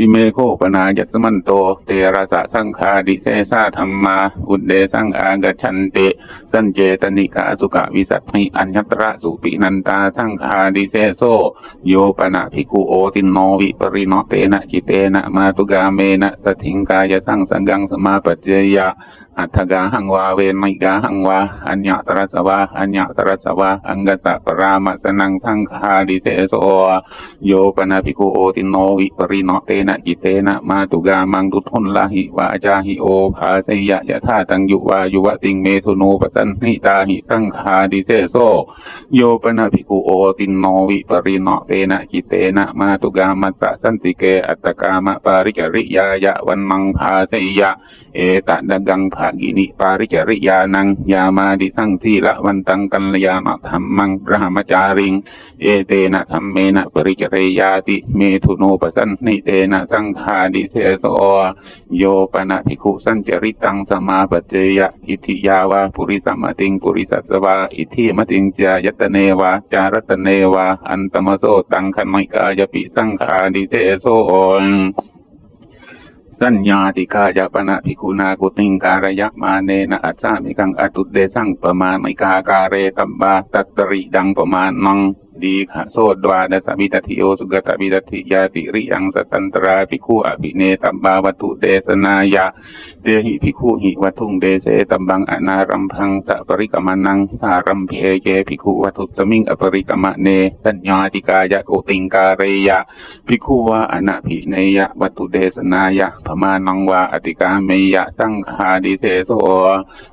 อิเมโคปนาจัสมันโต เตระสะสังคาดิเซซาธรรมา อุดเดสังอากชันเต สัญเจตนิกาสุกะวิสัตถิอัญญตระสุปินันตาสังคาดิเซโซ โยปนะภิกุโอตินโนวิปริโนเตนะจิเตนะมาตุกาเมนะสถิงกายสังสังกังสมาปัจเจยะ อัฏฐกาหังวาเวไมกาหังวาอัญญตรสวาอัญญตรสวาอังกตะปรามัสนังสังคาดิเสโสโยปนาภิกุโอตินโนวิปริโนเตนะจิเตนะมาตุกามังดุทุนลาหิวาจาหิโอภาสยะยะธาตังยุวายุวติงเมทุโนปสันนิตาหิสังคาดิเสโสโยปนาภิกุโอตินโนวิปริโนเตนะจิเตนะมาตุกามัสสะสันติเกอัตตกามะปาริจริยายะวันมังภาสยะ เอตะดักังภากินิปาริจริยานังยามาดิสังทีละวันตังกัลยาณธรรมังพระมจาริง เอเตนะธรรมเมนะปริจเรยาติเมทุโนปสันนิเตนะสังฆาดิเสโสโยปนะภิกขุสัญจริตังสมาปัจเจยะอิทิยาวาปุริสัมมติงปุริสัสสวาอิทิมติงจายตเนวาจารตเนวาอันตมโสตังคันไมกายปิสังฆาดิเสโส สัญญาติกายปนะภิกุณากุติงการยะมาเนนะอัจฉามิกังอตุเดสังประมาณไมกาการเรตัมบาตัตตริดังประมาณนัง ดีขะโสดวาดสมิตติโยสุกตวิตติยาติริยังสตันตราภิกขุอภิเนตัมบาวัตุเดสนายะเตหิภิกขุหิวัตถุเดเสตัมบังอนารัมพังสะปริกมานังสารัมเพเยภิกขุวัตุสมิงอปริกมะเนสัญญาติกายะกุติงการเรยะภิกขุวาอนาภิเนยะวัตุเดสนายะพมานังวาอติกาเมยะสังคาดิเทโส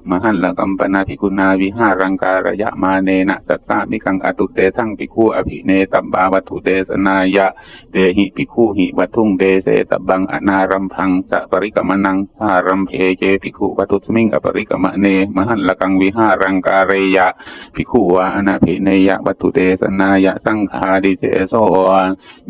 มหันละกัมปนาภิกุณาวิหารังการยะมาเนนะสัตตามิกังอตุเตสังภิกขุอภิเนตัมบาวัตถุเดสนายะเตหิภิกขุหิวัตถุเดเสตบังอนารัมพังสะปริกมนังสารัมเพเจภิกขุวัตุสมิงอปริกมะเนมหันละกังวิหารังการยะภิกขุวาอนาภิเนยะวัตถุเดสนายะสังคาดิเทโส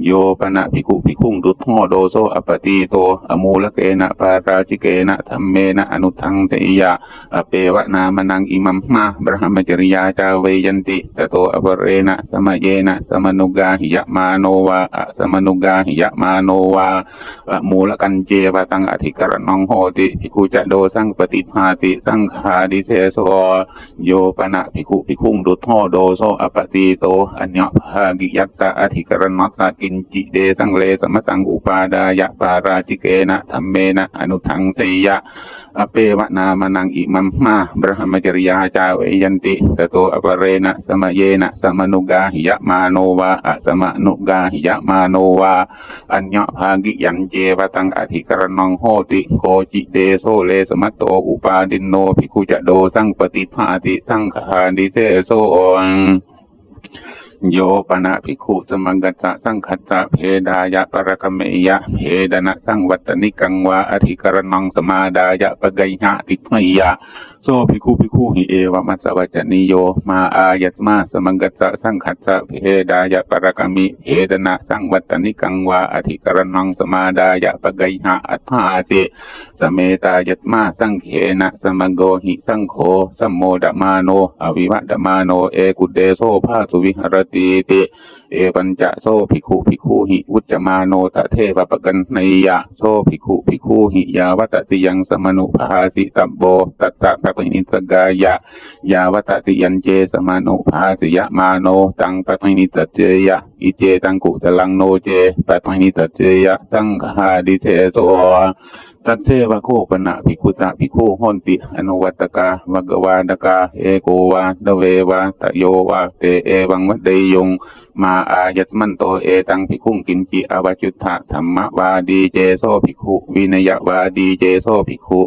โยปนะภิกขุภิกขุงดุทโหโดโซอปติโตอมูลเกนะปาราชิเกนะธรรมเมนะอนุทังเตยะอเปวะนามนังอิมัมมาบรหมจริยาจาเวยันติตโตอปเรนะสมเยนะสมนุกาหิยะมาโนวาอะสมนุกาหิยะมาโนวาอะมูลกันเจวตังอธิกรณังโหติภิกขุจะโดสังปฏิภาติสังขาดิเสโสโยปนะภิกขุภิกขุงดุทโหโดโซอปติโตอัญญภากิยัตตะอธิกรณัสสกินจิเดสังเลสมตังอุปาดายะปาราจิเกนะธรรมเมนะอนุทังเตยะ อเปวะนามานังอิมัมมาบรหมจริยาจาเวยันติตโตอปเรนะสมเยนะสมนุกาหิยะมาโนวาอะสมนุกาหิยะมาโนวา อัญญภากิยันเจวตังอธิกรณังโหติโกจิเดโซเลสมัตโตอุปาดินโนภิกขุจะโดสังปฏิภาติสังขาดิเทโซ โยปนะภิกขุสมังกัสสะสังคัสสะเพดายะปรกเมยะเพดนะสังวัตนิกังวาอธิกรณังสมาดายะปะไกยะติมยะ โซภิกขุภิกขุหิเอวมัสสะวัจจนิโย มาอายัสมาสมังกัสสะสังคัสสะเพดายะปรกมิเพดนะสังวัตนิกังวาอธิกรณังสมาดายะปะไกยะอัฏฐาเจสเมตายัตมาสังเขนะสมังโกหิสังโฆสัมโมดมาโนอวิวัตมาโนเอกุเดโซภาสุวิหรติติ เอปัญจะโซภิกขุภิกขุหิวุจมาโนตะเทปปะกันในยะโซภิกขุภิกขุหิยาวัตติยังสมนุภาสิตัมโบตัสสะปะปินิสกายะยาวัตติยันเจสมานุภาสิยะมาโนตังปะปินิตเจยะอิเจตังกุตลังโนเจปะปินิตเจยะสังฆาดิเทโสตัดเทวะโคปนะภิกขุตะภิกขุหนติอนุวัตกาวกวาดกาเอโกวาตเววาตโยวาเตเอวังวัดเดยง มาอายัตมันโตเอตังพิกขุงกินจิอวจุทธะธรรมวาดีเจโซภิกขุ วินยวาดีเจโซภิกขุ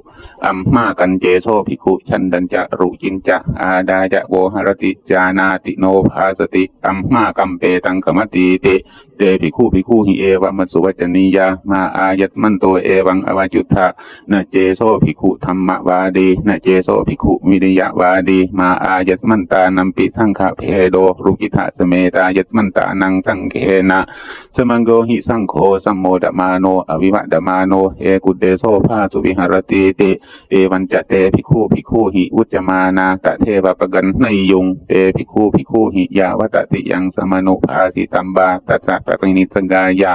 อัมมากันเจโซภิกขุชันดัญจะรุจินจะอาดาจะโวหรติจานาติโนภาสติอัมมากัมเปตังกมติติ เตภิกขุภิกขุหิเอวะมัสสุวัจนียามาอายัตมันโตเอวังอวจุทธะนะเจโซภิกขุธรรมวาดีนะเจโซภิกขุวิริยวาดี มาอายัตมันตานัมปิสังฆเพโดรุกิทะสเมตายัตมันตานังสังเคนะสมังโกหิสังโฆสัมโมดมาโนอวิวัดมาโนเอกุเดโซภาสุวิหรติติเอวันจะเตภิกขุภิกขุหิอุจจมานาตะเทวปะกันในยุงเตภิกขุภิกขุหิยาวัตติยังสมนุภาสิตัมบาตัสสะปะตินิสกายะ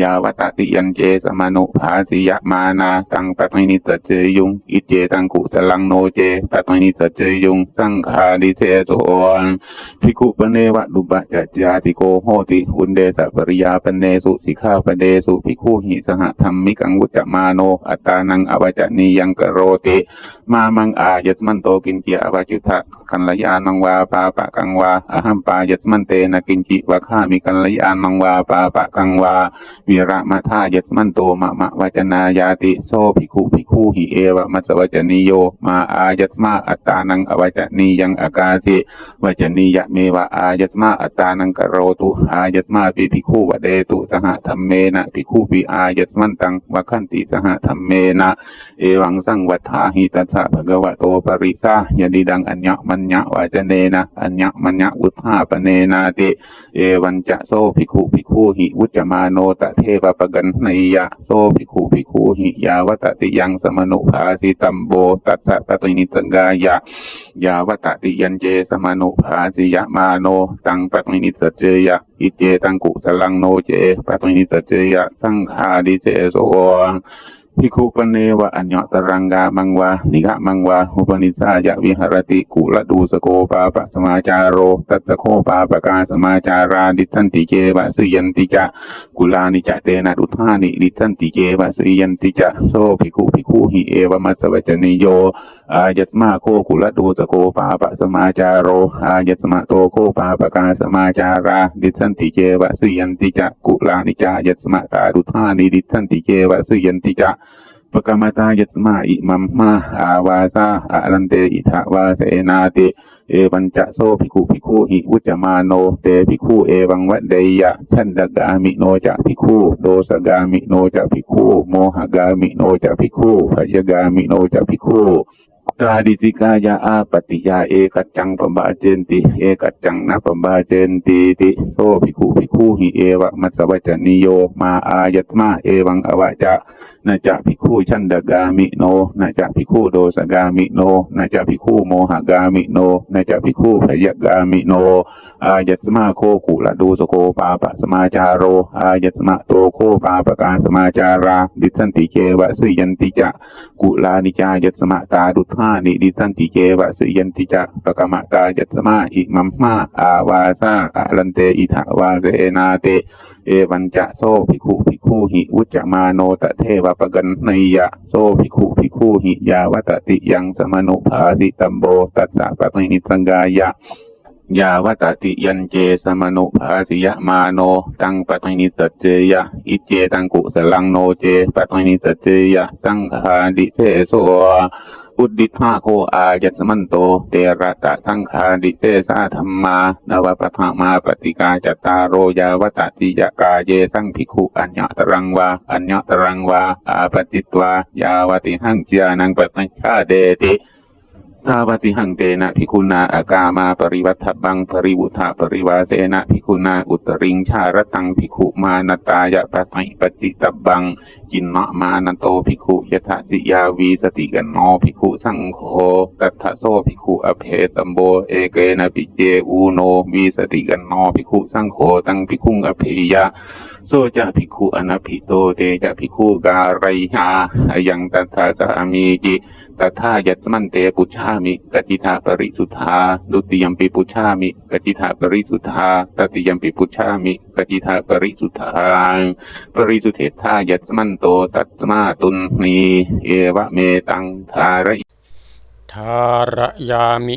ยาวตติยันเจสมนุภาสิยมานาตังปะตินิสเจยุงอิเจตังกุสลังโนเจปะตินิสเจยุงสังฆาดิเทโสภิกขุปเนวะดุบะจัจจาติโกโหติอุนเดสะปริยาปเนสุสิกขาปเนสุภิกขุหิสหธรรมิกังวุจมาโนอัตตานังอวจนียังกโรติ มามังอายัตมันโตกินเจียอวาจุทะกัลยานังวาปาปะกังวาอหัมปายัตมันเตนะกินจิวะข้ามิกัลยานังวาปาปะกังวาวิระมะทายัตมันโตมะมะวจนายาติโซภิกขุภิกขุหิเอวะมัสสวจนิโยมาอายัตมาอัตตานังอวัจนียังอากาสิวจนียะเมวะอายัตมาอัตตานังกโรตุอายัตมาปิภิกขุวะเดตุสหธรรมเมนะภิกขุปิอายัตมันตังวะคันติสหธรรมเมนะเอวังสังวัฏฐาหิตัสะภะคะวะโตปริสายดิดังอัญญมัญญวาจเนนะอัญญมัญญวุฒาปเนนาติเอวันจะโซภิกขุภิกขุหิวุจมาโนตะเทวปะกันนยะโซภิกขุภิกขุหิยาวตติยังสมนุภาสิตัมโบตัสสะปตินิสังกายะยาวตติยันเจสมนุภาสิยมาโนตังปะตินิสเจยะอิเจตังกุสลังโนเจปะตินิสเจยะสังฆาดิเจโส พิคุปเนวะอัญญตรังกามังวานิกะมังวาอุปนิสายะวิหรติกุลดูสโกปาปะสมาจารโรตัสโคปาปะกาสมาจาราดิทันติเจวะสุยันติจะกุลานิจะเตนะดุทานิดิทันติเจวะสุยันติจะโซภิกขุภิกขุหิเอวะมัสสวจนิโย อายัสมาโคกุลดูสโกปาปะสมาจาโร อายัสมาโตโคปาปะกาสมาจารา ดิทันติเจวะสุยันติจะกุลานิจายัสมาตาดุทานิดิทันติเจวะสุยันติจะปกรรมตายัตมาอิมัมมาอาวาซาอารันเตอิทาวาเสนาติเอวันจะโซภิกขุภิกขุหิวุจจมาโนเตภิกขุเอวังวะเดยะชันดกามิโนจะภิกขุโดสกามิโนจะภิกขุโมหกามิโนจะภิกขุพยกามิโนจะภิกขุ กาดิสิกายาอาปฏิยาเอกัจจังปบาเจนติ เอกัจจังนะปบาเจนติติโซภิกขุภิกขุหิเอวะมัสวัจจนิโยมาอายตมาเอวังอวะจะ นะจะภิกขุชันดกามิโนนะจะภิกขุโดสกามิโนนะจะภิกขุโมหกามิโนนะจะภิกขุพยกามิโน อายัตมาโคกุละดูสโคปาปะสมาจารโร อายัตมาโตโคปาปะกาสมาจารา ดิสันติเจวะสุยันติจะกุลานิจายัตสมาตาดุทานิดิสันติเจวะสุยันติจะปะกมตายัตสมาอิมัมมาอาวาซาอะลันเตอิทาวาเรนาเต เอวันจะโซภิกขุ ภูหิวุจมาโนตะเทวปกันนยะโซภิกขุภิกขุหิยาวตติยังสมนุภาสิตัมโบตัสสะปะตินิสังกายะยาวตติยันเจสมนุภาสิยะมาโน ตังปะตินิสัจเจยะ อิเจตังกุสลังโนเจปะตินิสัจเจยะ สังฆาดิเทโส อุดดิภาโคอายัสมันโต เตระตะสังคาดิเตสาธรรมานวปะทามาปฏิกาจตารโรยาวตติยกาเยสังพิกุอัญญตรังวาอัญญตรังวาอาปจิตวายาวติหังเจานังปะตัญชาเดติ ทาวติหังเตนะพิคุณาอากามาปริวัฏบังปริวุธาปริวาเสนะพิคุณาอุตริงชารตังพิคุมานตายะปะไปจิตบังจินนะมานโตพิคุยถาสิยาวีสติกันโนพิคุสังโฆตัทะโสพิคุอเพตัมโบเอเกนะปิเจอูโนวีสติกันโนพิคุสังโฆตังพิคุงอเพยะโซจะภิกขุอนัพิโตเตจะภิกขุการัยหายังตัทธาสามีจิ ตัทายัตมันเตปุชามิกจิธาปริสุทธาดุติยมปิปุชามิกจิธาปริสุทธาตติยมปิปุชามิกจิธาปริสุทธาปริสุเทธายัตมันโตตัตมาตุนนีเอวะเมตังทาระทารยามิ